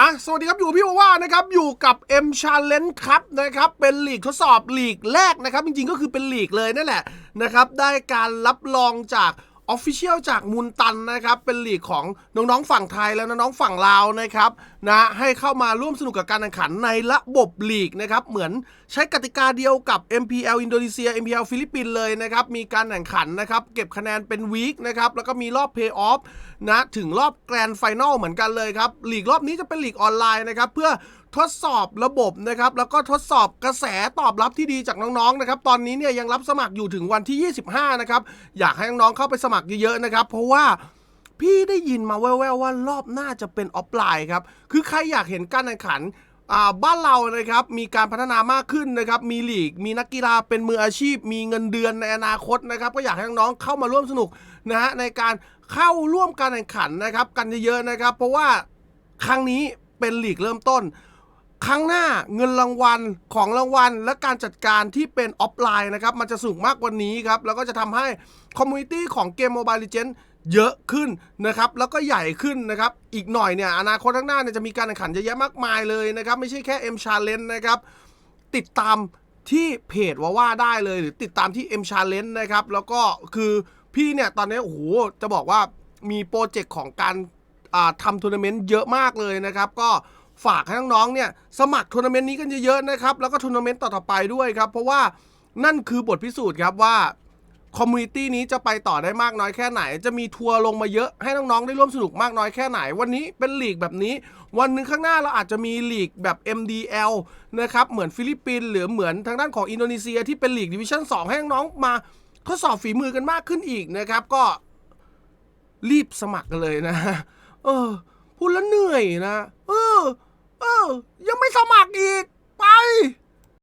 อะสวัสดีครับอยู่พี่ว่านะครับ อยู่กับ M Challenge ครับนะครับ เป็นลีกทดสอบลีกแรกนะครับ จริงๆก็คือเป็นลีกเลยนั่นแหละนะครับ ได้การรับรองจาก ออฟฟิเชียลจากมูลตันนะครับ เป็นลีกของน้องๆฝั่งไทยแล้วน้องๆฝั่งลาวนะครับนะให้เข้ามาร่วมสนุกกับการแข่งขันในระบบลีกนะครับ เหมือนใช้กติกาเดียวกับ MPL อินโดนีเซีย MPL ฟิลิปปินส์เลยนะครับ มีการแข่งขันนะครับ เก็บคะแนนเป็นวีคนะครับ แล้วก็มีรอบเพย์ออฟนะ ถึงรอบแกรนด์ไฟแนลเหมือนกันเลยครับลีกรอบนี้จะเป็นลีกออนไลน์นะครับเพื่อ ทดสอบระบบนะครับ แล้วก็ทดสอบกระแสตอบรับที่ดีจากน้องๆนะครับ ตอนนี้เนี่ยยังรับสมัครอยู่ถึงวันที่ 25 นะครับ อยากให้น้องๆเข้าไปสมัครเยอะๆนะครับ เพราะว่าพี่ได้ยินมาแว่วๆว่ารอบหน้าจะเป็นออฟไลน์ครับ คือใครอยากเห็นการแข่งขันบ้านเรานะครับมีการพัฒนามากขึ้นนะครับมีลีก มีนักกีฬาเป็นมืออาชีพ มีเงินเดือนในอนาคตนะครับ ก็อยากให้น้องๆเข้ามาร่วมสนุกนะฮะในการเข้าร่วมการแข่งขันนะครับ กันเยอะๆนะครับ เพราะว่าครั้งนี้เป็นลีกเริ่มต้น ครั้งหน้าเงินรางวัลของรางวัล และการจัดการที่เป็นออฟไลน์นะครับ มันจะสูงมากกว่านี้ครับ แล้วก็จะทำให้คอมมูนิตี้ของเกม Mobile Legends เยอะขึ้นนะครับ แล้วก็ใหญ่ขึ้นนะครับ อีกหน่อยเนี่ย อนาคตข้างหน้าเนี่ยจะมีการแข่งขันเยอะแยะมากมายเลยนะครับ ไม่ใช่แค่ M Challenge นะครับ ติดตามที่เพจว่าว่าได้เลย หรือติดตามที่ M Challenge นะครับ แล้วก็คือพี่เนี่ย ตอนนี้โอ้โหจะบอกว่ามีโปรเจกต์ของการทำทัวร์นาเมนต์เยอะมากเลยนะครับ ก็ ฝากให้น้องๆเนี่ยสมัครทัวร์นาเมนต์นี้กันเยอะๆนะครับ แล้วก็ทัวร์นาเมนต์ต่อๆไปด้วยครับ เพราะว่านั่นคือบทพิสูจน์ครับว่าคอมมูนิตี้นี้จะไปต่อได้มากน้อยแค่ไหน จะมีทัวร์ลงมาเยอะให้น้องๆได้ร่วมสนุกมากน้อยแค่ไหน วันนี้เป็นลีกแบบนี้ วันหนึ่งข้างหน้าเราอาจจะมีลีกแบบ MDL นะครับเหมือนฟิลิปปินส์หรือเหมือนทางด้านของอินโดนีเซียที่เป็นลีกดิวิชั่น2ให้น้องๆมาทดสอบฝีมือกันมากขึ้นอีกนะครับ ก็รีบสมัครกันเลยนะ เออพูดแล้วเหนื่อยนะ เออเออ ยังไม่สมัครอีก ไป